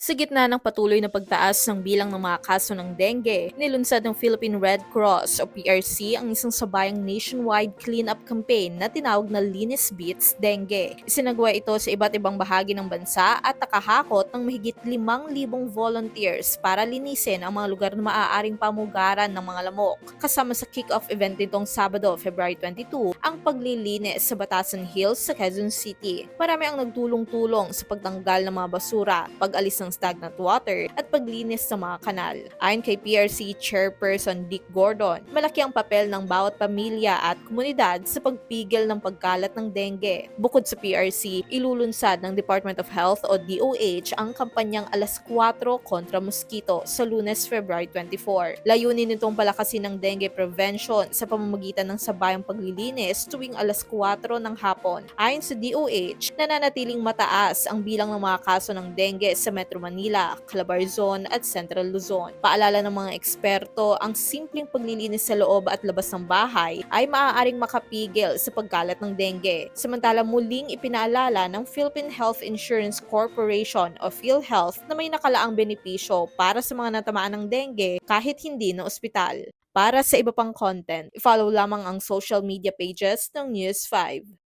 Sa gitna ng patuloy na pagtaas ng bilang ng mga kaso ng dengue, nilunsad ng Philippine Red Cross o PRC ang isang sabayang nationwide cleanup campaign na tinawag na Linis Beats Dengue. Isinagawa ito sa iba't ibang bahagi ng bansa at nakahakot ng mahigit 5,000 volunteers para linisin ang mga lugar na maaaring pamugaran ng mga lamok. Kasama sa kick-off event nitong Sabado, February 22, ang paglilinis sa Batasan Hills sa Quezon City. Marami ang nagtulong-tulong sa pagtanggal ng mga basura, pag-alis ng stagnant water at paglinis sa mga kanal. Ayon kay PRC Chairperson Dick Gordon, malaki ang papel ng bawat pamilya at komunidad sa pagpigil ng pagkalat ng dengue. Bukod sa PRC, ilulunsad ng Department of Health o DOH ang kampanyang Alas 4 kontra Mosquito sa lunes February 24. Layunin nitong palakasin ng dengue prevention sa pamamagitan ng sabayang paglilinis tuwing alas 4 ng hapon. Ayon sa DOH, nananatiling mataas ang bilang ng mga kaso ng dengue sa Metro Manila, Calabarzon at Central Luzon. Paalala ng mga eksperto, ang simpleng paglilinis sa loob at labas ng bahay ay maaaring makapigil sa pagkalat ng dengue. Samantala muling ipinaalala ng Philippine Health Insurance Corporation o PhilHealth na may nakalaang benepisyo para sa mga natamaan ng dengue kahit hindi na ospital. Para sa iba pang content, follow lamang ang social media pages ng News 5.